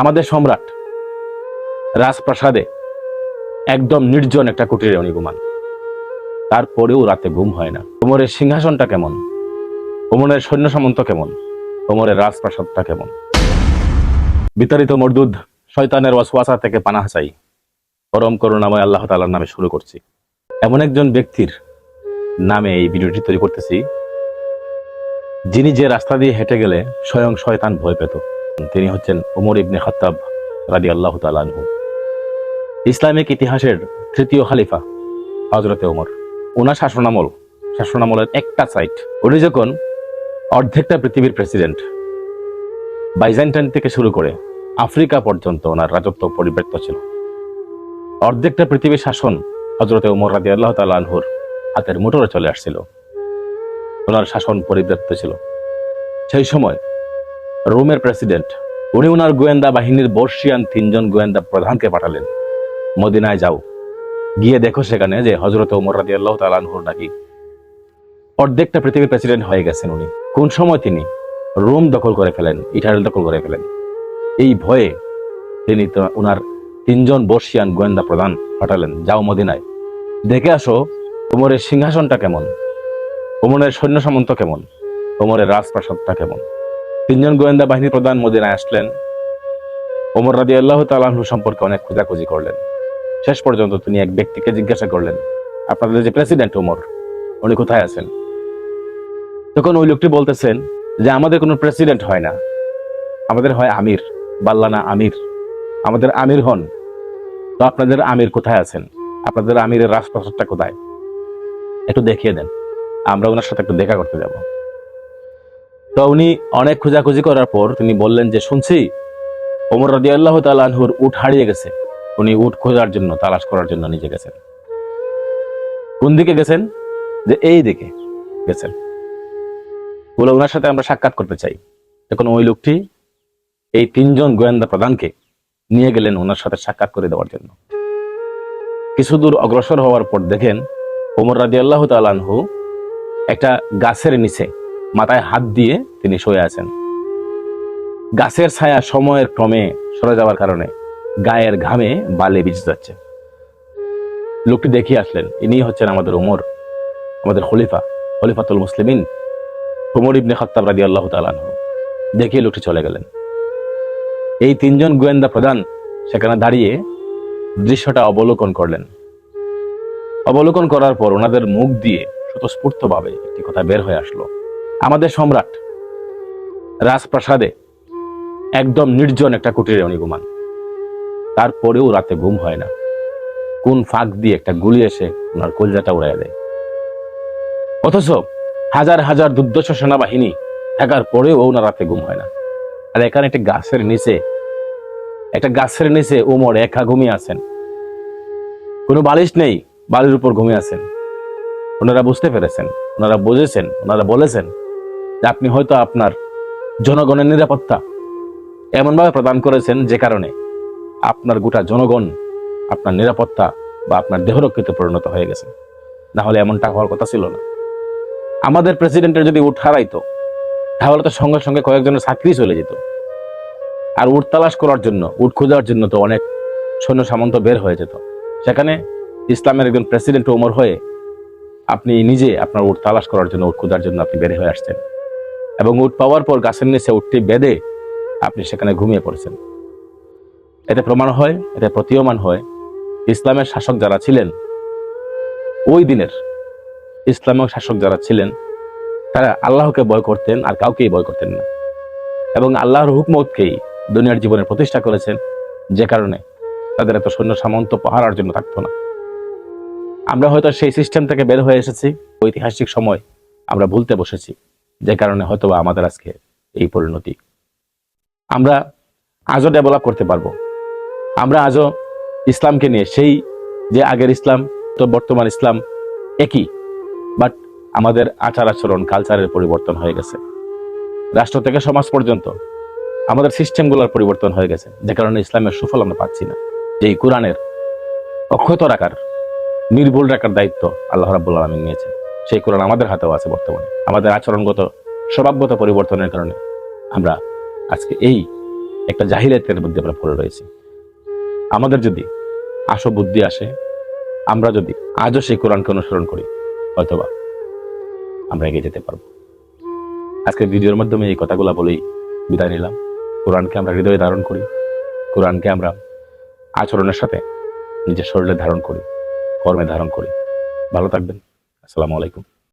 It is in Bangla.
আমাদের সম্রাট রাজপ্রাসাদে একদম নির্জন একটা কুটিরে উনি ঘুমান তারপরেও রাতে ঘুম হয় না। কোমরের সিংহাসনটা কেমন? ওমরের সৈন্য সামন্ত কেমন? ওমরের রাজপ্রাসাদটা কেমন? বিতাড়িত মরদুদ শয়তানের ওয়াসওয়াসা থেকে পানাহ চাই। পরম করুণাময় আল্লাহ তাআলার নামে শুরু করছি। এমন একজন ব্যক্তির নামে এই ভিডিওটি তৈরি করতেছি, যিনি যে রাস্তা দিয়ে হেঁটে গেলে স্বয়ং শয়তান ভয় পেত। তিনি হচ্ছেন ওমর ইবনে খত্তাব রাদি আল্লাহ তালু ইসলামিক ইতিহাসের তৃতীয় খালিফা হজরতে ওমর ওনার শাসনামল, শাসনামলের একটা সাইট। উনি যখন অর্ধেকটা পৃথিবীর প্রেসিডেন্ট, বাইজেন্টাইন থেকে শুরু করে আফ্রিকা পর্যন্ত ওনার রাজত্ব পরিবৃত্ত ছিল। অর্ধেকটা পৃথিবীর শাসন হজরতে ওমর রাদি আল্লাহ তালহুর হাতের মোটরে চলে আসছিল। ওনার শাসন পরিবৃত্ত ছিল। সেই সময় রোমের প্রেসিডেন্ট। উনি ওনার গোয়েন্দা বাহিনীর বর্ষিয়ান তিনজন গোয়েন্দা প্রধানকে পাঠালেন। মদিনায় যাও। গিয়ে দেখো সেখানে যে হজরত ওমর রাজি আল্লাহ তালানহুর নাকি অর্ধেকটা পৃথিবীর প্রেসিডেন্ট হয়ে গেছেন উনি। কোন সময় তিনি? রোম দখল করে ফেলেন ইটালি দখল করে ফেলেন। এই ভয়ে তিনি ওনার তিনজন বর্ষিয়ান গোয়েন্দা প্রধান পাঠালেন। যাও মদিনায়। দেখে আসো ওমরের সিংহাসনটা কেমন? ওমরের সৈন্য সামন্ত কেমন? ওমরের রাজপ্রাসাদটা কেমন? তিনজন গোয়েন্দা বাহিনী প্রধান মদিনায় আসলেন। ওমর রাজি আল্লাহ তালাহু সম্পর্কে অনেক খোঁজাখুঁজি করলেন। শেষ পর্যন্ত তিনি এক ব্যক্তিকে জিজ্ঞাসা করলেন, আপনাদের যে প্রেসিডেন্ট ওমর, উনি কোথায় আছেন? তখন ওই লোকটি বলতেছেন যে, আমাদের কোনো প্রেসিডেন্ট হয় না। আমাদের হয় আমির, বাল্লানা আমির। আমাদের আমির হন। তো আপনাদের আমির কোথায় আছেন? আপনাদের আমিরের রাজপ্রাসাদটা কোথায়? একটু দেখিয়ে দেন। আমরা ওনার সাথে একটু দেখা করতে যাব। তো উনি অনেক খোঁজাখুঁজি করার পর তিনি বললেন যে, শুনছি, ওমর রাজি আল্লাহ তালহুর উঠ হারিয়ে গেছে। উনি উঠ খোঁজার জন্য, তালাশ করার জন্য নিজে গেছেন। কোন দিকে গেছেন? যে এই দিকে গেছেন। বলে ওনার সাথে আমরা সাক্ষাৎ করতে চাই। তখন ওই লোকটি এই তিনজন গোয়েন্দা প্রধানকে নিয়ে গেলেন ওনার সাথে সাক্ষাৎ করে দেওয়ার জন্য। কিছু দূর অগ্রসর হওয়ার পর দেখেন, ওমর রাজি আল্লাহ তালানহু একটা গাছের নিচে মাথায় হাত দিয়ে তিনি শুয়ে আছেন। গাছের ছায়া সময়ের ক্রমে সরে যাওয়ার কারণে গায়ের ঘামে বালে ভিজে যাচ্ছে। লোকটি দেখিয়ে আসলেন ইনি হচ্ছেন আমাদের ওমর, আমাদের খলিফা, খলিফাতুল মুসলিমিন, ওমর ইবনে খত্তাব রাদি আল্লাহ তালানহু দেখিয়ে লোকটি চলে গেলেন। এই তিনজন গোয়েন্দা প্রধান সেখানে দাঁড়িয়ে দৃশ্যটা অবলোকন করলেন। অবলোকন করার পর ওনাদের মুখ দিয়ে স্বতঃস্ফূর্তভাবে একটি কথা বের হয়ে আসলো। আমাদের সম্রাট রাজপ্রাসাদে একদম নির্জন একটা কুটিরে উনি ঘুমান। তারপরেও রাতে ঘুম হয় না। কোন ফাঁক দিয়ে একটা গুলি এসে ওনার কলজাটা উড়াইয়া দেয়। অথচ হাজার হাজার দুর্দশ সেনাবাহিনী থাকার পরেও ওনার রাতে ঘুম হয় না। আর এখানে একটা গাছের নিচে, একটা গাছের নিচে ওমর একা ঘুমিয়ে আছেন। কোনো বালিশ নেই, বালির উপর ঘুমিয়ে আছেন। ওনারা বুঝতে পেরেছেন, ওনারা বুঝেছেন, ওনারা বলেছেন আপনি হয়তো আপনার জনগণের নিরাপত্তা এমনভাবে প্রদান করেছেন যে কারণে আপনার গোটা জনগণ আপনার নিরাপত্তা বা আপনার দেহরক্ষিতে পরিণত হয়ে গেছে। না হলে এমনটা হওয়ার কথা ছিল না। আমাদের প্রেসিডেন্টের যদি উঠ হারাইতো, তাহলে তো সঙ্গে সঙ্গে কয়েকজনের চাকরি চলে যেত। আর উট তালাশ করার জন্য, উট খোঁজার জন্য তো অনেক সৈন্য সামন্ত বের হয়ে যেত। সেখানে ইসলামের একজন প্রেসিডেন্ট ওমর হয়ে আপনি নিজে আপনার উট তালাশ করার জন্য, উট খোঁজার জন্য আপনি বের হয়ে আসছেন এবং উট পাওয়ার পর গাছের নিচে উঠটি বেঁধে আপনি সেখানে ঘুমিয়ে পড়েছেন। এতে প্রমাণ হয়, এতে প্রতীয়মান হয়, ইসলামের শাসক যারা ছিলেন, ওই দিনের ইসলামিক শাসক যারা ছিলেন, তারা আল্লাহকে ভয় করতেন আর কাউকেই ভয় করতেন না। এবং আল্লাহর হুকমতকেই দুনিয়ার জীবনে প্রতিষ্ঠা করেছেন যে কারণে তাদের এত সৈন্য সামন্ত পাহারার জন্য থাকতো না। আমরা হয়তো সেই সিস্টেম থেকে বের হয়ে এসেছি, ঐতিহাসিক সময় আমরা ভুলতে বসেছি। যে কারণে হয়তো আমাদের আজকে এই পরিণতি। আমরা আজও ডেভেলপ করতে পারব। আমরা আজও ইসলামকে নিয়ে, সেই যে আগের ইসলাম, তো বর্তমান ইসলাম একই বাট আমাদের আচার আচরণ কালচারের পরিবর্তন হয়ে গেছে। রাষ্ট্র থেকে সমাজ পর্যন্ত আমাদের সিস্টেমগুলোর পরিবর্তন হয়ে গেছে। যে কারণে ইসলামের সুফল আমরা পাচ্ছি না। যে কোরআনের অক্ষত রাখার, নির্ভুল রাখার দায়িত্ব আল্লাহ রাবুল আলমিন নিয়েছেন। সেই কোরআন আমাদের হাতেও আছে বর্তমানে। আমাদের আচরণগত, স্বভাবগত পরিবর্তনের কারণে আমরা আজকে এই একটা জাহিলিয়াতের মধ্যে আমরা পড়ে রয়েছি। আমাদের যদি আশো বুদ্ধি আসে, আমরা যদি আজও সেই কোরআনকে অনুসরণ করি, হয়তোবা আমরা এগিয়ে যেতে পারব। আজকে ভিডিওর মাধ্যমে এই কথাগুলো বলেই বিদায় নিলাম। কোরআনকে আমরা হৃদয়ে ধারণ করি, কোরআনকে আমরা আচরণের সাথে নিজের শরীরে ধারণ করি, কর্মে ধারণ করি। ভালো থাকবেন। Assalamualaikum.